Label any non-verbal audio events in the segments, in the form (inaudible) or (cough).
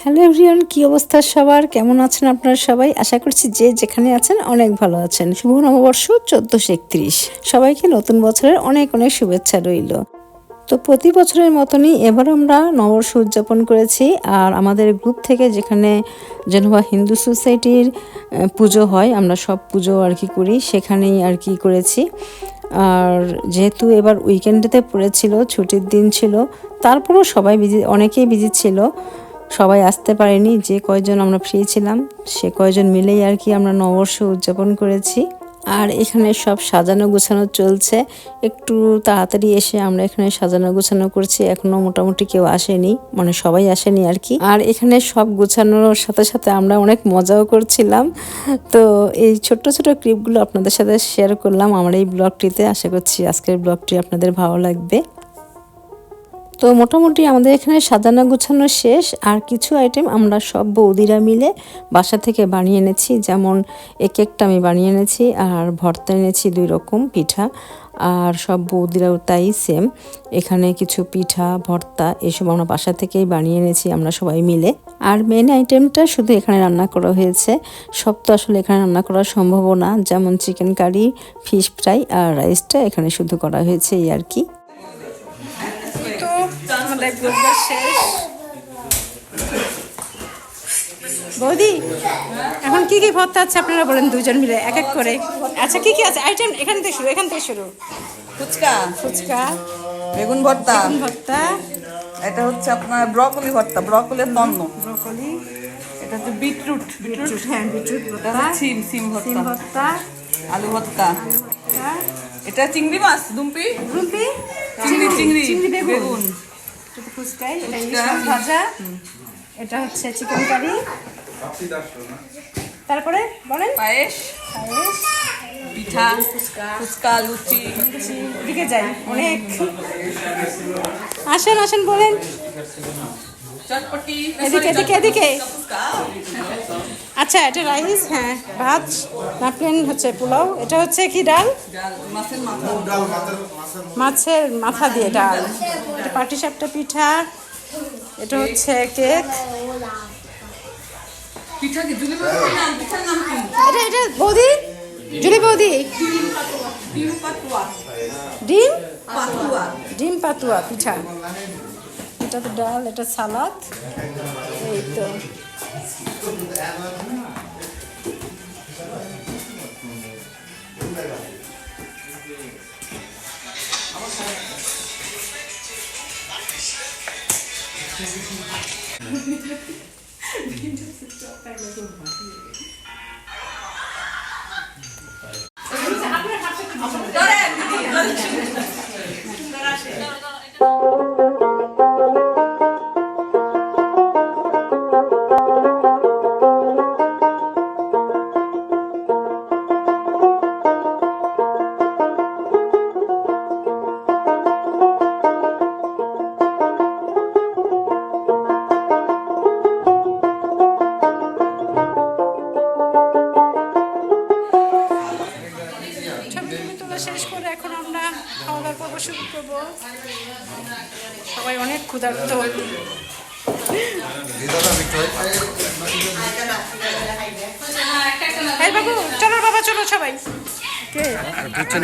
Hello everyone, কি অবস্থা সবার? কেমন আছেন আপনারা সবাই? আশা করছি যে যেখানে আছেন অনেক ভালো আছেন। শুভ নববর্ষ চোদ্দোশো একত্রিশ। সবাইকে নতুন বছরের অনেক অনেক শুভেচ্ছা রইল। তো প্রতি বছরের মতনই এবার আমরা নববর্ষ উদযাপন করেছি আর আমাদের গ্রুপ থেকে যেখানে জেনোভা হিন্দু সোসাইটির পুজো হয়, আমরা সব পুজো আর কি করি, সেখানেই আর কি করেছি। আর যেহেতু এবার উইকেন্ডেতে পড়েছিল, ছুটির দিন ছিল, তারপরও সবাই বিজি অনেকেই বিজি ছিল। সবাই আসতে পারেনি, যে কয়জন আমরা ফ্রি ছিলাম, সে কয়জন মিলেই আর কি আমরা নববর্ষ উদযাপন করেছি। আর এখানে সব সাজানো গোছানো চলছে। একটু তাড়াতাড়ি এসে আমরা এখানে সাজানো গোছানো করছি। এখনও মোটামুটি কেউ আসেনি মানে সবাই আসেনি আর কি। আর এখানে সব গোছানোর সাথে সাথে আমরা অনেক মজাও করছিলাম। তো এই ছোট্ট ছোট ক্লিপগুলো আপনাদের সাথে শেয়ার করলাম আমার এই ব্লগটিতে। আশা করছি আজকের ব্লগটি আপনাদের ভালো লাগবে। তো মোটামুটি আমাদের এখানে সাজানো গুছানো শেষ, আর কিছু আইটেম আমরা সব বৌদিরা মিলে বাসা থেকে বানিয়ে এনেছি। যেমন এক একটা আমি বানিয়ে এনেছি, আর ভর্তা এনেছি দুই রকম, পিঠা, আর সব বৌদিরাও তাই সেম এখানে কিছু পিঠা, ভর্তা, এসব আমরা বাসা থেকেই বানিয়ে এনেছি আমরা সবাই মিলে। আর মেন আইটেমটা শুধু এখানে রান্না করা হয়েছে। সব তো আসলে এখানে রান্না করা সম্ভব না। যেমন চিকেন কারি ফিশ ফ্রাই আর রাইসটা এখানে শুধু করা হয়েছে এই আর কি। আমাদের গ্রুপটা শেষ। বৌদি এখন কি কি ভর্তা আছে আপনারা বলেন দুজন মিলে এক এক করে। আচ্ছা কি কি আছে? আইটেম এখান থেকে শুরু এখান থেকে শুরু। ফুচকা। ফুচকা। বেগুন ভর্তা। বেগুন ভর্তা। এটা হচ্ছে আপনার ব্রকলি ভর্তা ব্রকলির তন্ন। ব্রকলি। এটা হচ্ছে বিটরুট। বিটরুট হ্যাঁ বিটরুট ভর্তা। সিম সিম সিম ভর্তা। আলু ভর্তা। এটা চিংড়ি মাছ দুম্পি? চিংড়ি চিংড়ি। চিংড়ি বেগুন। এটা ফুচকাই এটা ইলিশ মাছ ভাজা। এটা হচ্ছে চিকেন কারি তারপরে বলেন? পায়েস। পায়েস। পিঠা ফুচকা লুচি। দিকে যাই অনেক। আসেন আসেন বলেন। চটপটি এদিকে এদিকে এদিকে। আচ্ছা এটা রাইস হ্যাঁ ভাত না প্লেন হচ্ছে পোলাও এটা হচ্ছে কি ডাল? মাছের মাথা দিয়ে ডাল। এটা পাটিসাপটা পিঠা এটা হচ্ছে কেক। এটা এটা বৌদি? জুলি বৌদি? ডিম ডিম? পাতুয়া ডিম পাতুয়া পিঠা। এটা তো ডাল এটা সালাদ। এই তো। That's not. পর্ব শুরু করব। সবাই অনেক ক্ষুধার্ত। এই বাবু চলো বাবা চলো সবাই।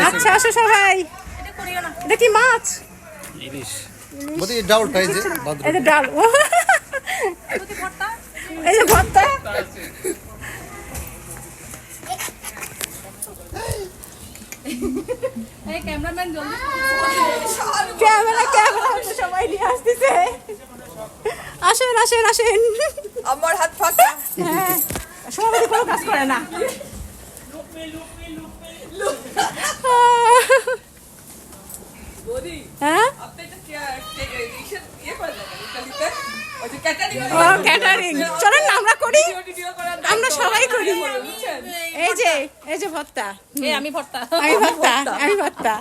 আচ্ছা আসো সবাই। এটা কি মাছ? এই ডাউলটা এই যে বাদ এই যে ডাল এই যে ভর্তা ক্যামেরা ক্যামেরা সবাই নিয়ে আসতেছে। আসেন আসেন আসেন। আমার হাত ফাঁকা হ্যাঁ সভাপতি কোনো কাজ করে না। হ্যাঁ? ক্যাটারিং সবাই করি। এই যে এই যে ভর্তা। এই আমি ভর্তা। আমি ভর্তা আমি ভর্তা।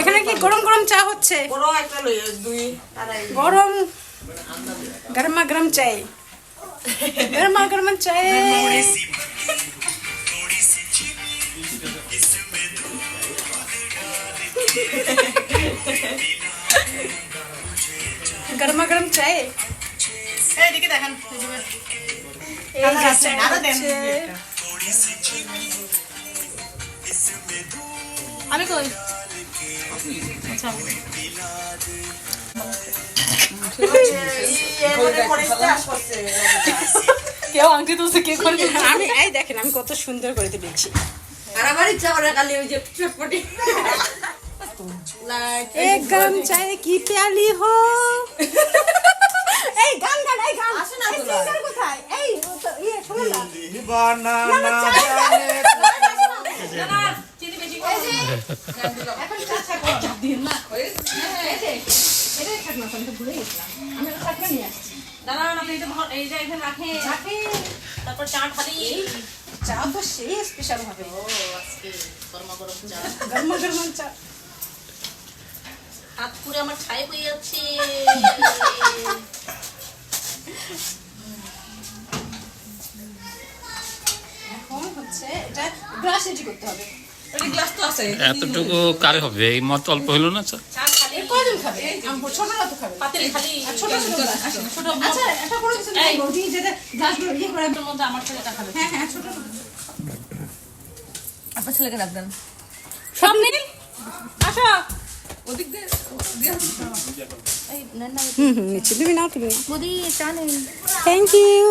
এখানে কি গরম গরম চা হচ্ছে? বড় একটা লই দুই। গরম গরমা গরম চাই। গরমা গরম চাই। গরমা গরম চাই দেখান। আমি কই? কেউ আংটি তুলছে কে করে আমি এই দেখেন আমি কত সুন্দর করে তুলেছি। আর আমার ইচ্ছা করে খালি ওই যে চটপটি। এক গরম চাই কি প্যালি হো? (laughs) এই গান গান এই গান। আসে না এই তোলা। কোথায়? এই তো ইয়ে শোনো না। বানা না তো তো দাঁড়ান আপনি এই যে এখানে রাখেন। রাখে। তারপর চা খালি। চা তো সেই স্পেশাল হবে ও আজকে গরমা গরম চা। গরম গরম চা। হাত পুরে আমার ছাই হয়ে যাচ্ছে। এখন হচ্ছে এটা গ্লাস এটি করতে হবে। ওই গ্লাস তো আছে। এতটুকু কারে হবে? এই মত অল্প হইল না স্যার? আচ্ছা ইয়ে হ্যাঁ হ্যাঁ আপনার ছেলেকে রাখবেন। সব নীল আসো। হুম হুম নিচ্ছি। তুমি নাও তুমি মোদি চা থ্যাংক ইউ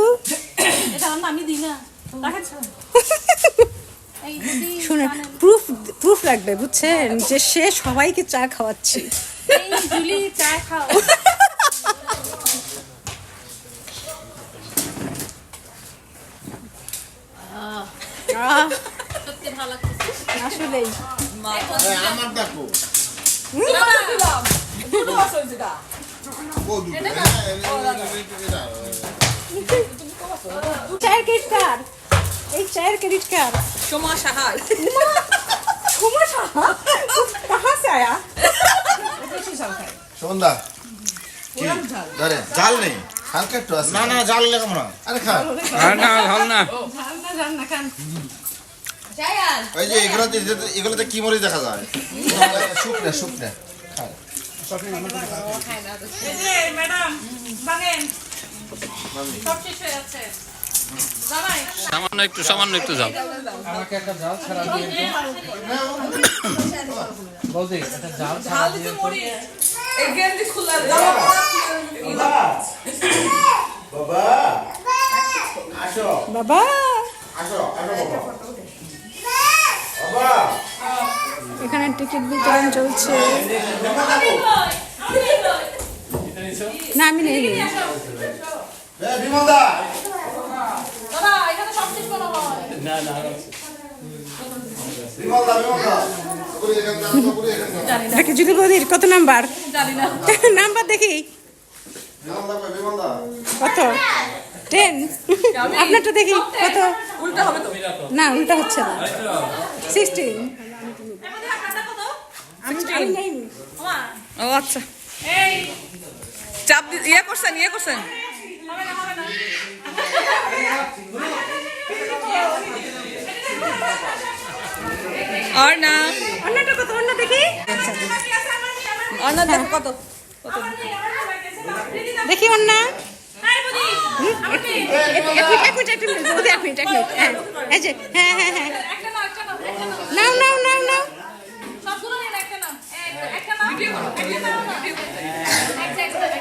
এটা আমি দিই না। শুনে প্রুফ প্রুফ লাগবে বুঝছেন? যে সে সবাইকে চা খাওয়াচ্ছে। জুলি খাও। আসলেই। আমার দেখো। দুটো চায়ের ক্রেডিট কার্ড এই চায়ের ক্রেডিট কার্ড সোমা সাহার সমস্যা কাহা সে সন্ধ্যা। জাল নেই। হালকা একটু আছে। না না জাল লেগে না আরে খা। না হল না। ঝাল না ঝাল না খান। ওই যে এগুলোতে এগুলোতে কি মরিচ দেখা যায়? শুকনা শুকনা। সামান্য একটু সামান্য একটু যাও। আমাকে একটা জাল ছাড়া দিয়ে বলদি একটা জাল ছাড়া বাবা। আসো। বাবা। আসো আসো বাবা। এখানে টিকিট বিতরণ চলছে। না আমি নেই। দেখি বৌদির কত নাম্বার? নাম্বার দেখি। কত? টেন। আপনারটা দেখি কত? উল্টা হবে না উল্টা হচ্ছে না। সিক্সটিন ও আচ্ছা। চাপ ইয়ে করছেন ইয়ে করছেন। হবে না আর না অন্যটা কত? অন্য দেখি। দেখো কত। দেখি অন্য। এক মিনিট এক মিনিট এক মিনিট বৌদি, এক মিনিট এক মিনিট। হ্যাঁ হ্যাঁ হ্যাঁ হ্যাঁ একটা নাও একটা নাও একটা নাও নাও নাও নাও নাও সবগুলো নিন একটা নাও এই, একটা নাও একটা নাও না। একটা একটা একটা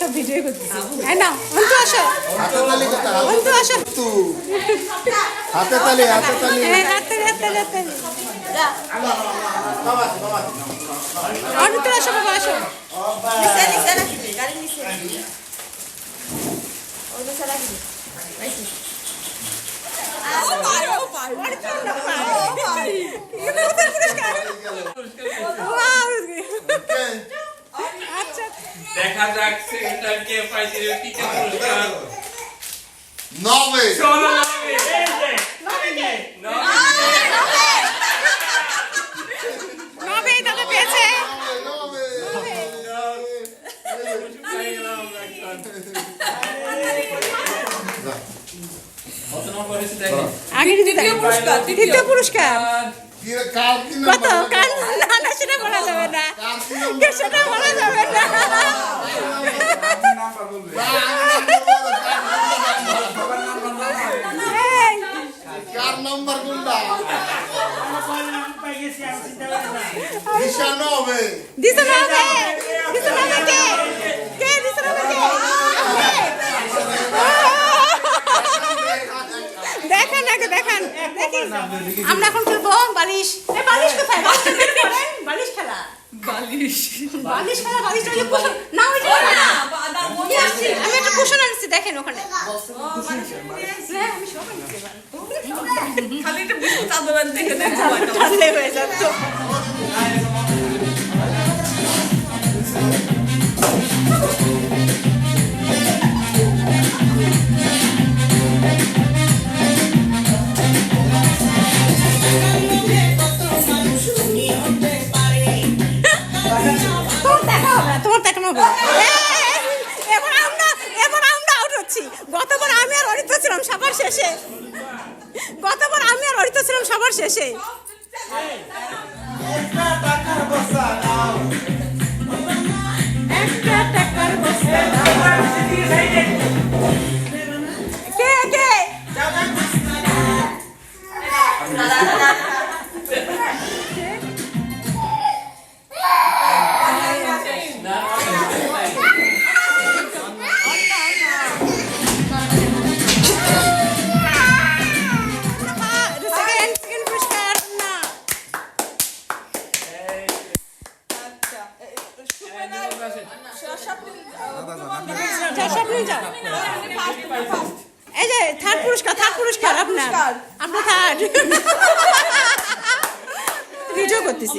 সব ভিডিও করতেছি। না অন্তু আসো। হাতে তালি অন্তু আসো। হাতে তালি হাতে তালি। হ্যাঁ হাতে হাতে হাতে অন্তু আসো বাবা আসো দেখা যাক কে পাইছে পুরস্কার নবে নবে। আগে দ্বিতীয় পুরস্কার? তৃতীয় পুরস্কার? কত? নাম্বার? কার না না সেটা বলা যাবে না। কার কি নাম্বার? সেটা বলা যাবে না। কার নাম্বার কোনটা? দিশা না হবে। দিছো না আমরা এখন খেলব বালিশ। বালিশ কোথায়? বালিশ খেলা। বালিশ। বালিশ খেলা বালিশ ওই যে কুশন না ওই আমি একটা কুশন আনছি দেখেন ওখানে। হ্যাঁ, সব আনছি এবার। খালি একটা ঠান্ডা হয়ে যাচ্ছ। it. এই যে থার্ড পুরস্কার থার্ড পুরস্কার আপনার আপনার থার্ড ভিডিও করতেছি